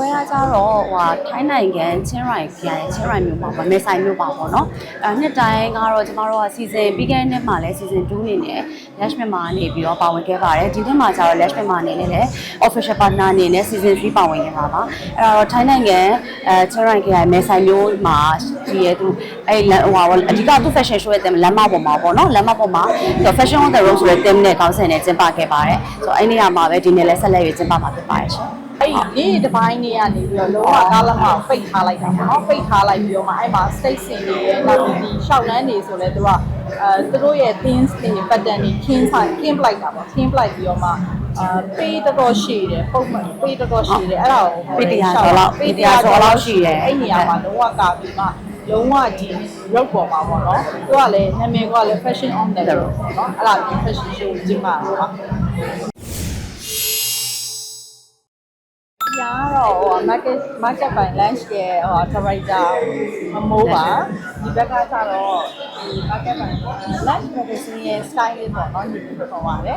ပွဲကကြတော့ဟိုဟာထိုင်းနိုင်ငံချင်းရိုင်ခရိုင်ချင်းရိုင်မြို့မှာဗမဲဆိုင်မြို့ပါပေါ့နော်အဲနှစ်တိုင်းကတော့ကျမတို့ကစီစဉ်ပြီးခဲ့တဲ့နှစ်မှာလည်းစီစဉ်2နေနဲ့ Lash မြန်မာနေပြီးတော့ပါဝင်ခဲ့ပါတယ်ဒီနှစ်မှာကျတော့ Lash မြန်မာနေနဲ့လည်း official partner အနေနဲ့ season 3ပါဝင်ခဲ့ပါပါအဲ့တော့ထိုင်းနိုင်ငံအဲချင်းရိုင်ခရိုင်မဲဆိုင်မြို့မှာဒီရဲ့သူအဲ့ဟိုဟာအဓိကသူ fashion show ရဲ့လမ်းမပေါ်မှာပေါ့နော်လမ်းမပေါ်မှာ fashion on the road ဆိုတဲ့ theme နဲ့ခေါင်းစဉ်နဲ့ကျင်းပခဲ့ပါတယ်ဆိုတော့အဲ့နေရာမှာပဲဒီနေ့လည်းဆက်လက်ရကျင်းပမှာဖြစ်ပါတယ်ရှင် အဲ့ဒီဒီတစ်ပိုင်းနေကနေပြီးတော့လုံးဝကားလမ်းမှာပိတ်ထားလိုက်တာပေါ့နော်ပိတ်ထားလိုက်ပြီးတော့မှအဲ့မှာ state စင်တွေရဲ့နောက်ဒီဒီရှောက်လန်းနေဆိုလဲသူကအဲသူတို့ရဲ့ themes တွေ pattern တွေခင်းဆိုင်ခင်းပလိုက်တာပေါ့ခင်းပလိုက်ပြီးတော့မှအာပေးတော်တော်ရှိတယ်ပုံမှန်ပေးတော်တော်ရှိတယ်အဲ့ဒါကိုပေးတရားကျော်လောက်ပေးတရားကျော်လောက်ရှိတယ်အဲ့နေရာမှာလုံးဝကာပြီးမှလုံးဝဒီ road ပေါ်မှာပေါ့နော်သူကလည်းနာမည်ကလည်း fashion on the road ပေါ့နော်အဲ့ဒါဒီ fashion show ကျင်းပ market market by lunch ရဲ့ဟို director အမိုးပါဒီဘက်ကကျတော့ ဒီ market by lunch magazine ရဲ့ style လေးပေါ့နော်ညီပြီးတော့ပါတယ်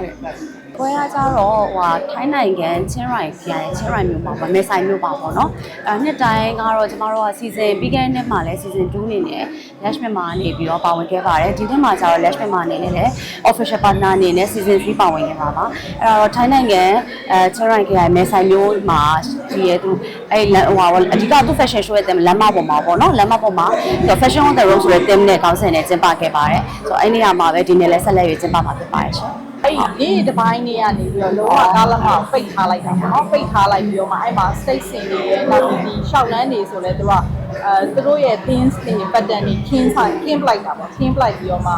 ပွဲကကြတော့ဟိုဟာထိုင်းနိုင်ငံချင်းရိုင်ခရိုင်ချင်းရိုင်မြို့မှာဗမဲဆိုင်မြို့ပါပေါ့နော်အဲနှစ်တိုင်းကတော့ကျမတို့ကစီစဉ်ပြီးခဲ့တဲ့နှစ်မှာလည်း season 2နေနဲ့ Lash မြန်မာနေပြီးတော့ပါဝင်ခဲ့ပါတယ်ဒီနှစ်မှာကျတော့ Lash မြန်မာနေနဲ့လည်း official partner အနေနဲ့ season 3ပါဝင်ခဲ့ပါပါအဲ့တော့ထိုင်းနိုင်ငံအဲချင်းရိုင်ခရိုင်မဲဆိုင်မြို့မှာဒီရဲ့သူအဲ့ဟိုဟာအဓိကသူ fashion show ရဲ့လမ်းမပေါ်မှာပေါ့နော်လမ်းမပေါ်မှာ fashion on the road ဆိုတဲ့ theme နဲ့ခေါင်းစဉ်နဲ့ကျင်းပခဲ့ပါတယ်ဆိုတော့အဲ့နေရာမှာပဲဒီနေ့လည်းဆက်လက်ရကျင်းပမှာဖြစ်ပါတယ်ရှင်အဲ့ဒီဒီတစ်ပိုင်းနေကနေပြီးတော့လုံးဝကားလမ်းမှာပိတ်ထားလိုက်တာပေါ့နော်ပိတ်ထားလိုက်ပြီးတော့မှအဲ့မှာ state စင်တွေရဲ့နောက်ဒီဒီရှောက်လန်းနေဆိုလဲသူကအဲသူတို့ရဲ့ themes တွေ pattern တွေခင်းဆိုင်ခင်းပလိုက်တာပေါ့ခင်းပလိုက်ပြီးတော့မှ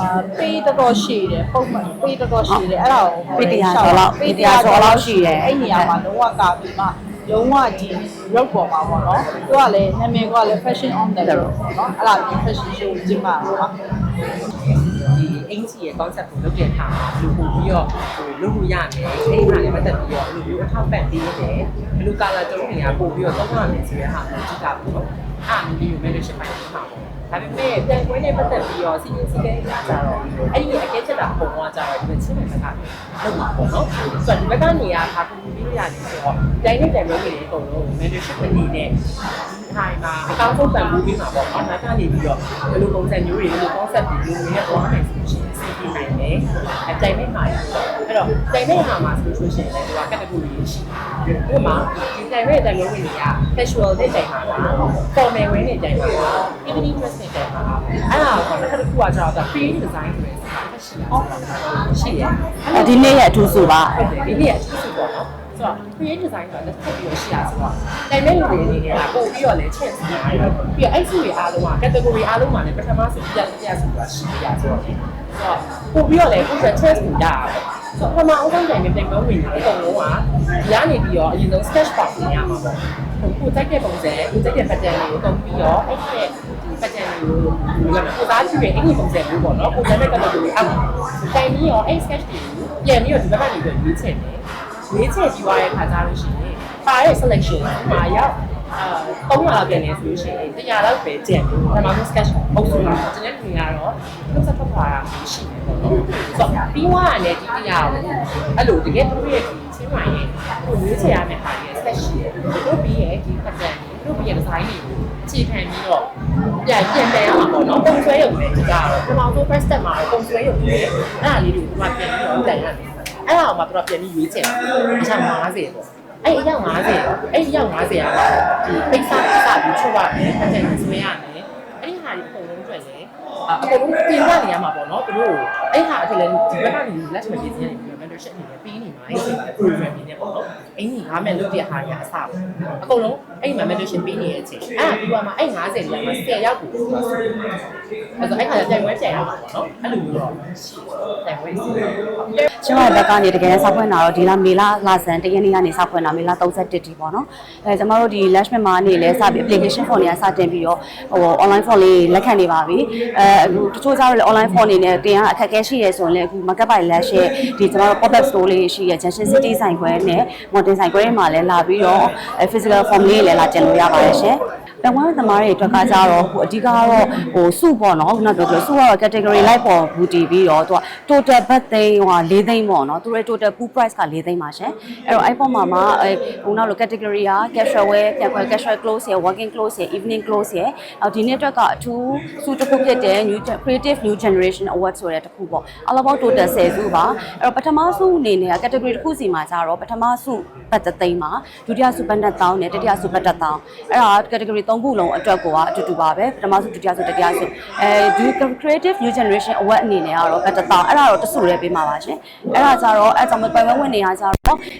အာပေးတော်တော်ရှိတယ်ပုံမှန်ပေးတော်တော်ရှိတယ်အဲ့ဒါကိုပေးတရားကျော်လောက်ပေးတရားကျော်လောက်ရှိတယ်အဲ့နေရာမှာလုံးဝကာပြီးမှ လုံးဝဒီ road ပေါ်မှာပေါ့နော်သူကလည်းနာမည်ကလည်း fashion on the road ပေါ့နော်အဲ့ဒါဒီ fashion show ကျင်းပတာပါဒီအင်ဂျီရဲ့ concept ကိုလုပ်တဲ့အခါမှာဘယ်လိုပို့ပြီးတော့ဟိုလုပ်လို့ရမယ်အဲ့ဒီဟာလည်းပတ်သက်ပြီးတော့ဘယ်လိုမျိုးအထောက်ပံ့ပေးနေတယ်ဘယ်လို color တုံးတွေကပို့ပြီးတော့သုံးရမယ်ဆိုတဲ့ဟာကိုကြည့်တာပေါ့နော်အားမျိုး membership ပိုင်းမှာပေါ့ ဒါပေမဲ့ပြန်ပွဲနဲ့ပတ်သက်ပြီးတော့စီစဉ်စီကဲကြတော့အဲ့ဒီအကဲချက်တာပုံသွားကြတော့ဒီချင်းမဲ့ကလုပ်မှာပေါ့နော်ဆိုတော့ဒီဘက်ကနေရာဟာပုံပြီးလို့ရတယ်ဆိုတော့တိုင်းနဲ့တိုင်ပွဲတွေအကုန်လုံး membership အနေနဲ့ထိုင်မှာအကောင့်ဆုံးပံ့ပိုးပေးမှာပေါ့နော်ဒါကနေပြီးတော့ဘယ်လိုပုံစံမျိုးတွေဘယ်လို concept တွေမျိုးတွေနဲ့သွားနိုင်ဆိုရှင်စီးပြီးနိုင်တယ်အတိုင်မဲ့မှာ အဲ့တော့တိုင်မဲ့ဟာမှာဆိုလို့ရှိရင်လည်းဒီက category ရှိတယ်ဥပမာဒီတိုင်မဲ့တိုင်လုံးဝင်တွေက casual တဲ့တိုင်မှာလား formal ဝင်တဲ့တိုင်မှာလား evening dress တဲ့တိုင်မှာလားအဲ့ဒါကတော့တစ်ခါတစ်ခုကကျတော့ free design ဆိုတဲ့ဆက်ရှိတာရှိတယ်အဲဒီနေ့ရဲ့အထူးဆိုပါဟုတ်တယ်ဒီနေ့အထူးစုပေါ့နော်ဆိုတော့ free design ဆိုတာလက်ထပ်ပြီးတော့ရှိရဆိုတော့တိုင်မဲ့လူတွေအနေနဲ့ကပို့ပြီးတော့လည်း chance နေရတယ်ပြီးတော့အဲ့စုတွေအားလုံးက category အားလုံးမှာလည်းပထမဆုံးပြပြဆိုတာရှိရဆိုတော့ဆိုတော့ပို့ပြီးတော့လည်းကိုယ့်ရဲ့ chance ကိုရတာ ဆိုတော့ပထမအောင်ဆုံးတိုင်မဲ့တိုင်မဲ့ဝင်နေအကုန်လုံးကဒီကနေပြီးတော့အရင်ဆုံး sketch box နေရမှာပေါ့ကိုယ်ကြိုက်တဲ့ပုံစံကိုကြိုက်တဲ့ pattern တွေကိုတုံးပြီးတော့အဲ့ဒီဒီ pattern တွေကိုကိုသားကြည့်ရင်အင်ကြီးပုံစံမျိုးပေါ့နော်ကိုကြိုက်တဲ့ category အောက်တိုင်ပြီးတော့အဲ့ sketch တွေကိုပြန်ပြီးတော့ဒီဘက်ကနေပြီးရွေးချယ်တယ်ရွေးချယ်ပြီးသွားတဲ့ခါကျလို့ရှိရင်ပါတဲ့ selection မှာရောက် အာ300လောက်ပြန်နေဆိုလို့ရှိရင်100လောက်ပဲကျန်တယ်။ဒါမှမဟုတ် sketch အုပ်စုမှာကျွန်တော်တို့ကတော့လုံးစထွက်သွားတာရှိတယ်ပေါ့နော်။ဆိုတော့ပြီးသွားရတယ်ဒီတရားကိုအဲ့လိုတကယ်သူရဲ့ဒီချင်းမိုင်ရဲ့ကိုရွေးချယ်ရမယ့်ဟာရဲ့ sketch ရှိတယ်။တို့ပြီးရဲ့ဒီ pattern တို့ပြီးရဲ့ design တွေကိုအခြေခံပြီးတော့ပြန်ပြန်ပြန်ရမှာပေါ့နော်။ပုံဆွဲရုံပဲဒီကတော့ပထမဆုံး first step မှာပုံဆွဲရုံပဲအဲ့ဒါလေးတွေကိုဒီမှာပြန်ပြီးတော့ပြန်ရတယ်။အဲ့ဒါကိုမှတော့ပြန်ပြီးရွေးချယ်တယ်။အချက်50ပေါ့။ အဲ့အယောက်50အဲ့အယောက်50ကဒီပိတ်စားပိတ်စားပြီးချုပ်ရတယ်ပတ်သက်ဆွဲရမယ်အဲ့ဒီဟာဒီအကုန်လုံးအတွက်လည်းအကုန်လုံးပြင်ရနေရမှာပေါ့နော်သူတို့အဲ့ဟာအတွက်လည်းဒီဘက်ကနေ last minute ရေးနေပြီး mentorship အနေနဲ့ပြီးနေမှာအဲ့ဒီ program နေနဲ့ပေါ့နော်အင်းကြီးငါမဲ့လုပ်တဲ့ဟာကြီးအစားအကုန်လုံးအဲ့ဒီမှာ mentorship ပြီးနေတဲ့အချိန်အဲ့ဒါပြီးတော့မှအဲ့50ကျန်မှာ10ရောက်ကိုအဲ့ဆိုအဲ့ခါကျတိုင်ဝဲပြန်ရမှာပေါ့နော်အဲ့လိုမျိုးတော့ရှိတိုင်ဝဲရှိတယ်ချင်းမဘက်ကနေတကယ်ဆောက်ဖွင့်တာတော့ဒီလမေလလာဆန်တရက်နေ့ကနေဆောက်ဖွင့်တာမေလ31တီပေါ့နော်အဲကျမတို့ဒီ lash မြန်မာနေလဲစပြီး application form တွေကစတင်ပြီးတော့ဟို online form လေးလက်ခံနေပါပြီအဲအခုတချို့ကျတော့လေ online form နေနဲ့တင်ရအခက်အခဲရှိရဲဆိုရင်လည်းအခု market by lash ရဲ့ဒီကျမတို့ pop up store လေးရှိရဲ Junction City ဆိုင်ခွဲနဲ့ Modern ဆိုင်ခွဲတွေမှာလည်းလာပြီးတော့ physical form လေးလည်းလာတင်လို့ရပါတယ်ရှင် ပြန်ပွဲသမားတွေအတွက်ကကြတော့ဟိုအဓိကကတော့ဟိုစုပေါ့နော်ခုနပြောပြောစုကတော့ category လိုက်ပေါ်ဘူတည်ပြီးတော့သူက total bad သိန်းဟို၄သိန်းပေါ့နော်သူရဲ့ total pool price က၄သိန်းပါရှင်အဲ့တော့အဲ့ပေါ်မှာမှာအဲခုနလို category က casual wear ပြန်ခွဲ casual clothes ရယ် working clothes ရယ် evening clothes ရယ်အော်ဒီနေ့အတွက်ကအထူးစုတစ်ခုဖြစ်တဲ့ new Gen- creative new generation award ဆိုတဲ့တစ်ခုပေါ့အလောဘော total 10စုပါအဲ့တော့ပထမစုအနေနဲ့ category တစ်ခုစီမှာကြတော့ပထမစုဘတ်တစ်သိန်းပါဒုတိယစုဘတ်တစ်သောင်းနဲ့တတိယစုဘတ်တစ်သောင်းအဲ့ဒါ category 3ခုလုံးအတွက်ကိုကအတူတူပါပဲပထမစုဒုတိယစုတတိယစုအဲဒီ creative new generation award အနေနဲ့ကတော့ဘတ်တစ်သောင်းအဲ့ဒါတော့တစုလေးပေးမှာပါရှင်အဲ့ဒါကြတော့အဲ့ကြောင့်ပိုင်ဝဲဝင်နေရကြတော့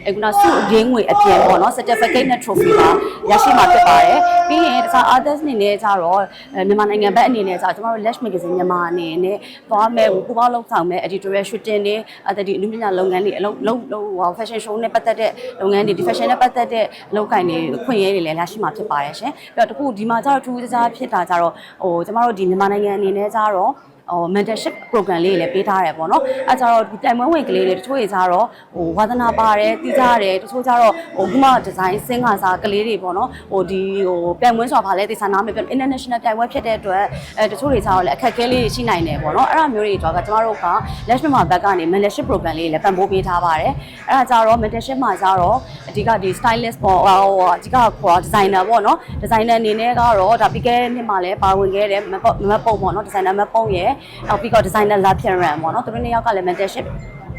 အခုနစုအရင်းငွေအပြင်ပေါ့နော် certificate နဲ့ trophy ပါရရှိမှာဖြစ်ပါတယ်ပြီးရင်တခြား artist အနေနဲ့ကြတော့အဲမြန်မာနိုင်ငံဘက်အနေနဲ့ကြတော့ကျမတို့ Lash Magazine မြန်မာအနေနဲ့သွားမဲ့ဟိုပူပေါင်းလောက်ဆောင်မဲ့ editorial shooting တွေအဲ့ဒါဒီအမှုပညာလုပ်ငန်းတွေအလုပ်လုပ်ဟို fashion show နဲ့ပတ်သက်တဲ့လုပ်ငန်းတွေဒီ fashion နဲ့ပတ်သက်တဲ့အလုပ်ကိုင်တွေခွင့်ရဲတွေလည်းရရှိမှာဖြစ်ပါတယ်ရှင်ပြီးတော့တခုဒီမှာကြတော့ထူးခြားဖြစ်တာကြတော့ဟိုကျမတို့ဒီမြန်မာနိုင်ငံအနေနဲ့ကြတော့ ဟို mentorship program လေးတွေလည်းပေးထားရတယ်ပေါ့နော်အဲကြတော့ဒီတိုင်မွေးဝင်ကလေးတွေတချို့တွေကြတော့ဟိုဝါသနာပါတယ်တီးကြရတယ်တချို့ကြတော့ဟိုခုမှဒီဇိုင်းစင်္ဂါစာကလေးတွေပေါ့နော်ဟိုဒီဟိုပြိုင်ပွဲဆိုတာဗာလဲတေချာနားမပြ international ပြိုင်ပွဲဖြစ်တဲ့အတွက်အဲတချို့တွေကြတော့လည်းအခက်အခဲလေးတွေရှိနိုင်တယ်ပေါ့နော်အဲ့ဒါမျိုးတွေတော့ကကျမတို့က Lash မြန်မာဘက်ကနေ mentorship program လေးတွေလည်းပံ့ပိုးပေးထားပါတယ်အဲ့ဒါကြတော့ mentorship မှာကြတော့အဓိကဒီ stylist ပေါ့ဟိုအဓိကခေါ် designer ပေါ့နော် designer အနေနဲ့ကတော့ဒါပြီးခဲ့တဲ့နှစ်မှာလည်းပါဝင်ခဲ့တဲ့မတ်မတ်ပုံပေါ့နော် designer မတ်ပုံရဲ့နောက်ပြီးတော့ designer လာပြန်ရန်ပေါ့နော်သူတို့နှစ်ယောက်ကလည်း mentorship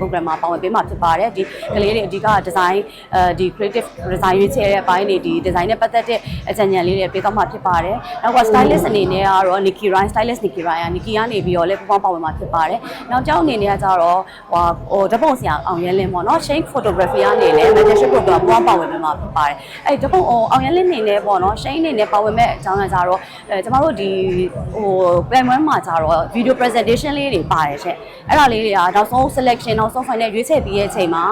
program မှာပါဝင်ပေးမှာဖြစ်ပါတယ်ဒီကလေးတွေအဓိက design အဲဒီ creative design ရွေးချယ်တဲ့အပိုင်းတွေဒီ design နဲ့ပတ်သက်တဲ့အကြံဉာဏ်လေးတွေပေးသွားမှာဖြစ်ပါတယ်နောက်က stylist အနေနဲ့ကတော့ Nikki Ryan stylist Nikki Ryan Nikki ကနေပြီးတော့လည်းပူပေါင်းပါဝင်မှာဖြစ်ပါတယ်နောက်ကျောင်းအနေနဲ့ကကြတော့ဟိုဟိုဓပုံဆရာအောင်ရဲလင်းပေါ့နော် shake photography ကနေလည်း mentorship program ပူပေါင်းပါဝင်ပေးမှာဖြစ်ပါတယ်အဲ့ဓပုံအောင်ရဲလင်းအနေနဲ့ပေါ့နော် shake အနေနဲ့ပါဝင်မဲ့အကြောင်းကကြတော့အဲကျမတို့ဒီဟိုပြန်ပွဲမှာကြတော့ video presentation လေးတွေပါတယ်ရှင့်အဲ့ဒါလေးတွေကနောက်ဆုံး selection နောက်ဆုံး final ရွေးချယ်ပြီးရဲ့အချိန်မှာ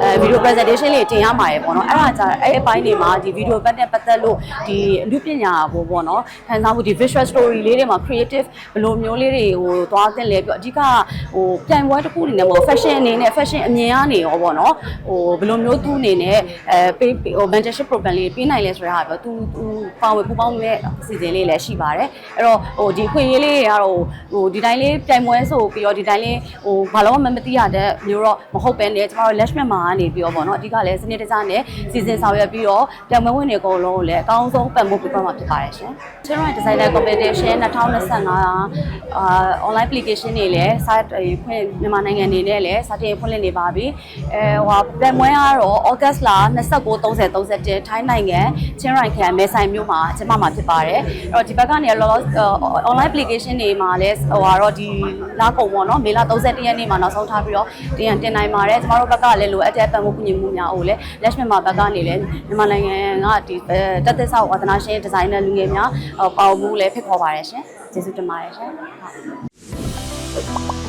အဲ video presentation လေးတင်ရမှာရယ်ပေါ့နော်အဲ့ဒါကြအဲ့အပိုင်းတွေမှာဒီ video ဘက်နဲ့ပတ်သက်လို့ဒီအမှုပညာဘောပေါ့နော်ခံစားမှုဒီ visual story လေးတွေမှာ creative ဘယ်လိုမျိုးလေးတွေဟိုသွားတင်လဲပြီးအဓိကဟိုပြိုင်ပွဲတစ်ခုအနေနဲ့ပေါ့ fashion အနေနဲ့ fashion အမြင်ကနေရောပေါ့နော်ဟိုဘယ်လိုမျိုးသူ့အနေနဲ့အဲပေးဟို mentorship program လေးပေးနိုင်လဲဆိုတာကပြောသူသူပါဝင်ပူပေါင်းမဲ့အစီအစဉ်လေးလည်းရှိပါတယ်အဲ့တော့ဟိုဒီခွင့်ရေးလေးတွေကတော့ဟိုဒီတိုင်းလေးပြိုင်ပွဲဆိုပြီးတော့ဒီတိုင်းလေးဟိုဘာလို့မှမသိရတဲ့မျိုးတော့မဟုတ်ပဲねကျမတို့ lash မြန်မာကနေပြီးတော့ပေါ့နော်အဓိကလည်းစနစ်တကျနဲ့စီစဉ်ဆောင်ရွက်ပြီးတော့ပြိုင်ပွဲဝင်တွေအကုန်လုံးကိုလည်းအကောင်းဆုံးပတ်မှုပြပမှာဖြစ်ပါတယ်ရှင် Children Designer Competition 2025အာ online application တွေလည်း site ဖွင့်မြန်မာနိုင်ငံနေနဲ့လည်းစတင်ဖွင့်လှစ်နေပါပြီအဲဟိုပြိုင်ပွဲကတော့ August လ29 30 31ထိုင်းနိုင်ငံချင်းရိုင်ခရိုင်မဲဆိုင်မြို့မှာကျင်းပမှာဖြစ်ပါတယ်အဲ့တော့ဒီဘက်ကနေလောလော online application တွေမှာလည်းဟိုကတော့ဒီလာကုန်ပေါ့နော်မေလ31ရက်နေ့မှာနောက်ဆုံးထားပြီးတော့တင်ရတင်နိုင်ပါတယ်ကျမတို့ဘက်ကလည်းလိုအပ်တဲ့ပတ်မှုကူညီမှုများကိုလည်း Lash မြန်မာဘက်ကနေလည်းမြန်မာနိုင်ငံကဒီတက်သက်ဆောက်ဝါသနာရှင်ဒီဇိုင်နာလူငယ်များပါဝင်မှုလည်းဖိတ်ခေါ်ပါတယ်ရှင်ကျေးဇူးတင်ပါတယ်ရှင်ဟုတ်